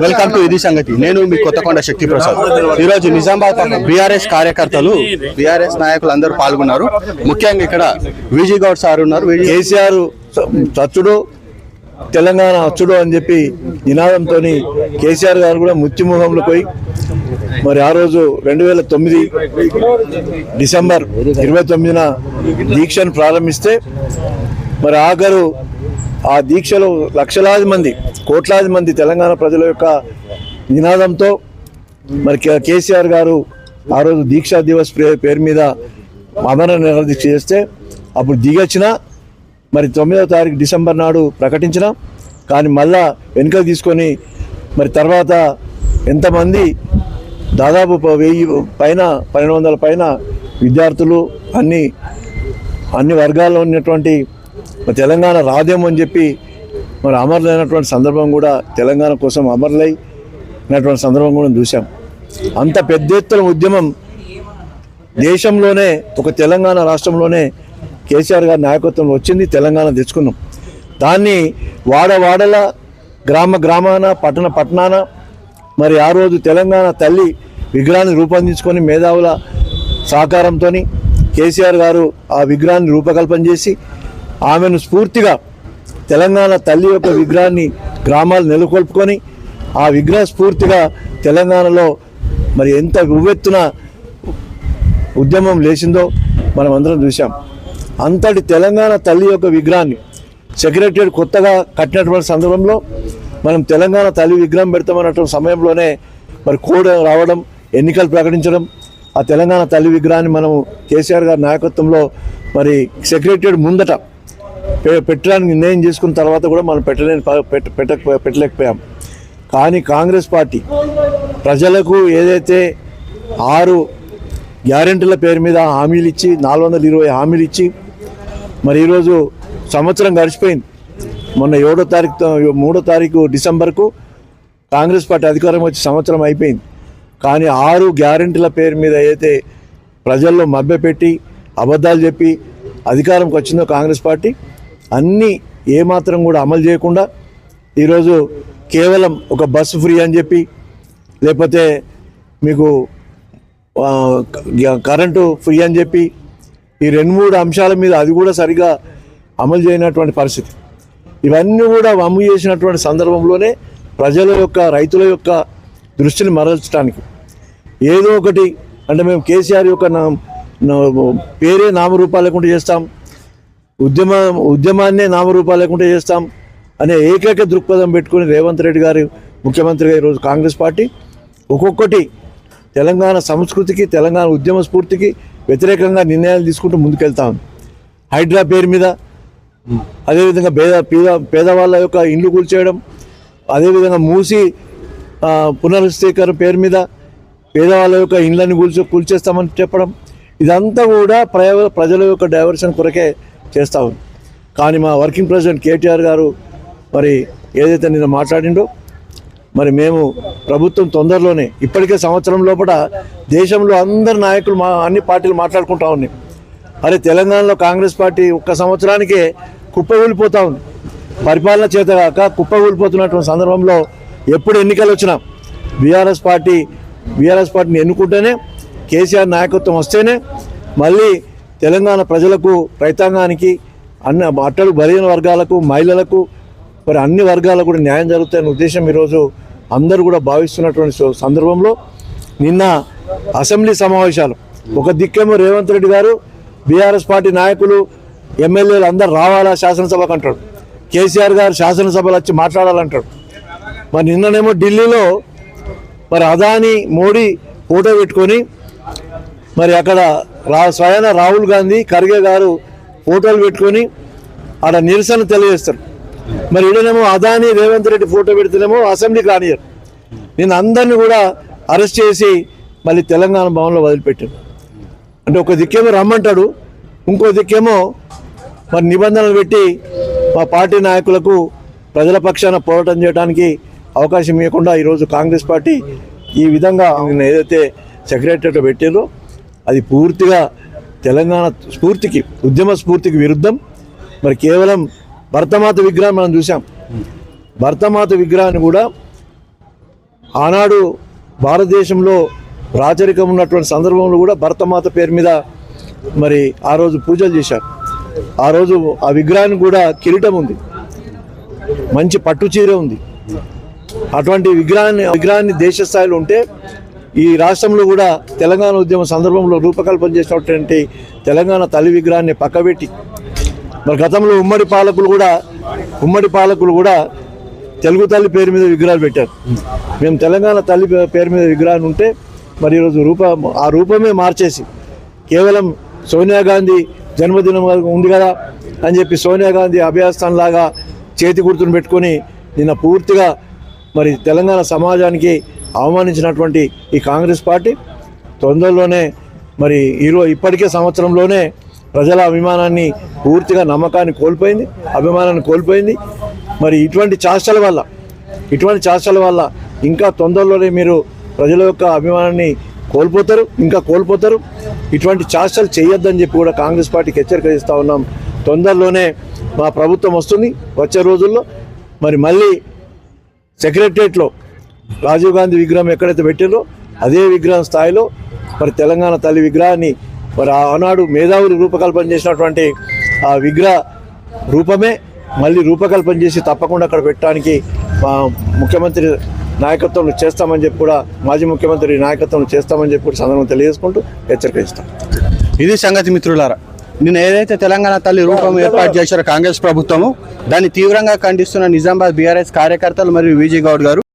Welcome to ఇది సంగతి నేను మీ కొత్తకొండ శక్తి ప్రసాద్ ఈరోజు రోజు నిజామాబాద్ బీఆర్ఎస్ కార్యకర్తలు బీఆర్ఎస్ నాయకులు అందరూ పాల్గొన్నారు. ముఖ్యంగా ఇక్కడ విజయ్ గౌడ్ సార్ ఉన్నారు. కేసీఆర్ చచ్చుడు తెలంగాణ అచ్చుడు అని చెప్పి నినాదంతో కేసీఆర్ గారు కూడా ముత్యముఖంలో పోయి మరి ఆ రోజు రెండు వేల తొమ్మిది డిసెంబర్ ఇరవై తొమ్మిదిన దీక్షను ప్రారంభిస్తే మరి ఆఖరు ఆ దీక్షలో లక్షలాది మంది కోట్లాది మంది తెలంగాణ ప్రజల యొక్క నినాదంతో మరి కే- కేసీఆర్ గారు ఆ రోజు దీక్షా దివస్ పే- పేరు మీద అమర నిరదీక్ష చేస్తే అప్పుడు దిగొచ్చిన మరి తొమ్మిదవ తారీఖు డిసెంబర్ నాడు ప్రకటించిన కానీ మళ్ళా వెనుక తీసుకొని మరి తర్వాత ఎంతమంది దాదాపు వెయ్యి పైన పన్నెండు వందల పైన విద్యార్థులు అన్ని అన్ని వర్గాల్లో ఉన్నటువంటి మరి తెలంగాణ రాదేమో అని చెప్పి మరి అమరులైనటువంటి సందర్భం కూడా తెలంగాణ కోసం అమరులైనటువంటి సందర్భం కూడా చూసాం అంత పెద్ద ఎత్తున ఉద్యమం దేశంలోనే ఒక తెలంగాణ రాష్ట్రంలోనే కేసీఆర్ గారి నాయకత్వంలో వచ్చింది తెలంగాణ తెచ్చుకున్నాం. దాన్ని వాడవాడల గ్రామ గ్రామాన పట్టణ పట్టణాన మరి ఆ రోజు తెలంగాణ తల్లి విగ్రహాన్ని రూపొందించుకొని మేధావుల సహకారంతో కేసీఆర్ గారు ఆ విగ్రహాన్ని రూపకల్పన చేసి ఆమెను స్ఫూర్తిగా తెలంగాణ తల్లి యొక్క విగ్రహాన్ని గ్రామాలు నెలకొల్పుకొని ఆ విగ్రహ స్ఫూర్తిగా తెలంగాణలో మరి ఎంత ఉవ్వెత్తున ఉద్యమం లేచిందో మనం అందరం చూసాం అంతటి తెలంగాణ తల్లి యొక్క విగ్రహాన్ని సెక్రటరీ కొత్తగా కట్టినటువంటి సందర్భంలో మనం తెలంగాణ తల్లి విగ్రహం పెడతామన్నటువంటి సమయంలోనే మరి కోడ్ రావడం ఎన్నికలు ప్రకటించడం ఆ తెలంగాణ తల్లి విగ్రహాన్ని మనం కేసీఆర్ గారి నాయకత్వంలో మరి సెక్రటరీ ముందట పెట్టడానికి నిర్ణయం చేసుకున్న తర్వాత కూడా మనం పెట్టలేని పెట్ట పెట్టలేకపోయాం. కానీ కాంగ్రెస్ పార్టీ ప్రజలకు ఏదైతే ఆరు గ్యారెంటీల పేరు మీద హామీలు ఇచ్చి నాలుగు వందల ఇరవై హామీలు ఇచ్చి మరి ఈరోజు సంవత్సరం గడిచిపోయింది. మొన్న ఏడో తారీఖు మూడో తారీఖు డిసెంబర్కు కాంగ్రెస్ పార్టీ అధికారం వచ్చి సంవత్సరం అయిపోయింది. కానీ ఆరు గ్యారెంటీల పేరు మీద అయితే ప్రజల్లో మభ్యపెట్టి అబద్ధాలు చెప్పి అధికారంకి వచ్చిందో కాంగ్రెస్ పార్టీ అన్నీ ఏమాత్రం కూడా అమలు చేయకుండా ఈరోజు కేవలం ఒక బస్సు ఫ్రీ అని చెప్పి లేకపోతే మీకు కరెంటు ఫ్రీ అని చెప్పి ఈ రెండు మూడు అంశాల మీద అది కూడా సరిగా అమలు చేయనటువంటి పరిస్థితి. ఇవన్నీ కూడా అమలు చేసినటువంటి సందర్భంలోనే ప్రజల యొక్క రైతుల యొక్క దృష్టిని మరల్చడానికి ఏదో ఒకటి అంటే మేము కేసీఆర్ యొక్క నా పేరే నామరూపాలు లేకుండా చేస్తాం ఉద్యమ ఉద్యమాన్నే నామరూపాలు లేకుండా చేస్తాం అనే ఏకైక దృక్పథం పెట్టుకుని రేవంత్ రెడ్డి గారు ముఖ్యమంత్రిగా ఈరోజు కాంగ్రెస్ పార్టీ. ఒక్కొక్కటి తెలంగాణ సంస్కృతికి తెలంగాణ ఉద్యమ స్ఫూర్తికి వ్యతిరేకంగా నిర్ణయాలు తీసుకుంటూ ముందుకెళ్తా. ఉంది హైడ్రా పేరు మీద అదేవిధంగా పేద పేద పేదవాళ్ళ యొక్క ఇండ్లు కూల్చేయడం అదేవిధంగా మూసి ఆ, పునరుద్ధీకరణ పేరు మీద పేదవాళ్ళ యొక్క ఇండ్లని కూల్చే కూల్చేస్తామని చెప్పడం. ఇదంతా కూడా ప్రజల యొక్క డైవర్షన్ కొరకే చేస్తా ఉంది. కానీ మా వర్కింగ్ ప్రెసిడెంట్ కేటీఆర్ గారు మరి ఏదైతే నిన్న మాట్లాడిండో మరి మేము ప్రభుత్వం తొందరలోనే ఇప్పటికే సంవత్సరం లోపల దేశంలో అందరు నాయకులు మా అన్ని పార్టీలు మాట్లాడుకుంటా ఉన్నాయి. అరే తెలంగాణలో కాంగ్రెస్ పార్టీ ఒక్క సంవత్సరానికే కుప్పగూలిపోతా ఉంది. పరిపాలన చేతగాక కుప్పగూలిపోతున్నటువంటి సందర్భంలో ఎప్పుడు ఎన్నికలు వచ్చినా బీఆర్ఎస్ పార్టీ బీఆర్ఎస్ పార్టీని ఎన్నుకుంటేనే కేసీఆర్ నాయకత్వం వస్తేనే మళ్ళీ తెలంగాణ ప్రజలకు రైతాంగానికి అన్ని అట్టలు బలహీన వర్గాలకు మహిళలకు మరి అన్ని వర్గాలకు కూడా న్యాయం జరుగుతాయనే ఉద్దేశం ఈరోజు అందరూ కూడా భావిస్తున్నటువంటి సందర్భంలో నిన్న అసెంబ్లీ సమావేశాలు. ఒక దిక్కేమో రేవంత్ రెడ్డి గారు బీఆర్ఎస్ పార్టీ నాయకులు ఎమ్మెల్యేలు అందరు రావాలా శాసనసభకు అంటాడు. కేసీఆర్ గారు శాసనసభలు వచ్చి మాట్లాడాలంటాడు. మరి నిన్ననేమో ఢిల్లీలో మరి అదాని మోడీ ఫోటో పెట్టుకొని మరి అక్కడ రా స్వయాన రాహుల్ గాంధీ ఖర్గే గారు ఫోటోలు పెట్టుకొని ఆడ నిరసన తెలియజేస్తారు. మరి ఈడనేమో అదాని రేవంత్ రెడ్డి ఫోటో పెడితేనేమో అసెంబ్లీకి రానియరు నేను అందరినీ కూడా అరెస్ట్ చేసి మళ్ళీ తెలంగాణ భవన్లో వదిలిపెట్టాను అంటే ఒక దిక్కేమో రమ్మంటాడు ఇంకో దిక్కేమో మరి నిబంధనలు పెట్టి మా పార్టీ నాయకులకు ప్రజల పక్షాన పోరాటం చేయడానికి అవకాశం ఇవ్వకుండా ఈరోజు కాంగ్రెస్ పార్టీ ఈ విధంగా ఏదైతే సెక్రటరీ పెట్టారో అది పూర్తిగా తెలంగాణ స్ఫూర్తికి ఉద్యమ స్ఫూర్తికి విరుద్ధం. మరి కేవలం భరతమాత విగ్రహం మనం చూసాం భరతమాత విగ్రహాన్ని కూడా ఆనాడు భారతదేశంలో రాచరికం ఉన్నటువంటి సందర్భంలో కూడా భరతమాత పేరు మీద మరి ఆ రోజు పూజలు చేశారు. ఆ రోజు ఆ విగ్రహానికి కూడా కిరీటం ఉంది. మంచి పట్టు చీర ఉంది. అటువంటి విగ్రహాన్ని విగ్రహాన్ని దేశ స్థాయిలో ఉంటే ఈ రాష్ట్రంలో కూడా తెలంగాణ ఉద్యమ సందర్భంలో రూపకల్పన చేసినటువంటి తెలంగాణ తల్లి విగ్రహాన్ని పక్కబెట్టి మరి గతంలో ఉమ్మడి పాలకులు కూడా ఉమ్మడి పాలకులు కూడా తెలుగు తల్లి పేరు మీద విగ్రహాలు పెట్టారు. మేము తెలంగాణ తల్లి పేరు మీద విగ్రహాన్ని ఉంటే మరి ఈరోజు రూప ఆ రూపమే మార్చేసి కేవలం సోనియా గాంధీ జన్మదినం ఉంది కదా అని చెప్పి సోనియా గాంధీ అభయాస్థాన్ లాగా చేతి గుర్తును పెట్టుకొని నిన్న పూర్తిగా మరి తెలంగాణ సమాజానికి అవమానించినటువంటి ఈ కాంగ్రెస్ పార్టీ. తొందరలోనే మరి ఈరో ఇప్పటికే సంవత్సరంలోనే ప్రజల అభిమానాన్ని పూర్తిగా నమ్మకాన్ని కోల్పోయింది అభిమానాన్ని కోల్పోయింది. మరి ఇటువంటి చేష్టల వల్ల ఇటువంటి చేష్టల వల్ల ఇంకా తొందరలోనే మీరు ప్రజల యొక్క అభిమానాన్ని కోల్పోతారు ఇంకా కోల్పోతారు. ఇటువంటి చేష్టలు చేయొద్దని చెప్పి కూడా కాంగ్రెస్ పార్టీకి హెచ్చరిక ఇస్తూ ఉన్నాం. తొందరలోనే మా ప్రభుత్వం వస్తుంది వచ్చే రోజుల్లో. మరి మళ్ళీ సెక్రటరియట్లో రాజీవ్ గాంధీ విగ్రహం ఎక్కడైతే పెట్టారో అదే విగ్రహం స్థాయిలో మరి తెలంగాణ తల్లి విగ్రహాన్ని మరి ఆనాడు మేధావులు రూపకల్పన చేసినటువంటి ఆ విగ్రహ రూపమే మళ్ళీ రూపకల్పన చేసి తప్పకుండా అక్కడ పెట్టడానికి ముఖ్యమంత్రి నాయకత్వంలో చేస్తామని చెప్పి కూడా మాజీ ముఖ్యమంత్రి నాయకత్వంలో చేస్తామని చెప్పి కూడా సందర్భం తెలియజేసుకుంటూ హెచ్చరిక ఇస్తాం ఇది సంగతి మిత్రులారా నిన్న ఏదైతే తెలంగాణ తల్లి రూపం ఏర్పాటు చేశారో కాంగ్రెస్ ప్రభుత్వము దాన్ని తీవ్రంగా ఖండిస్తున్న నిజామాబాద్ బీఆర్ఎస్ కార్యకర్తలు మరియు విజయ్ గౌడ్ గారు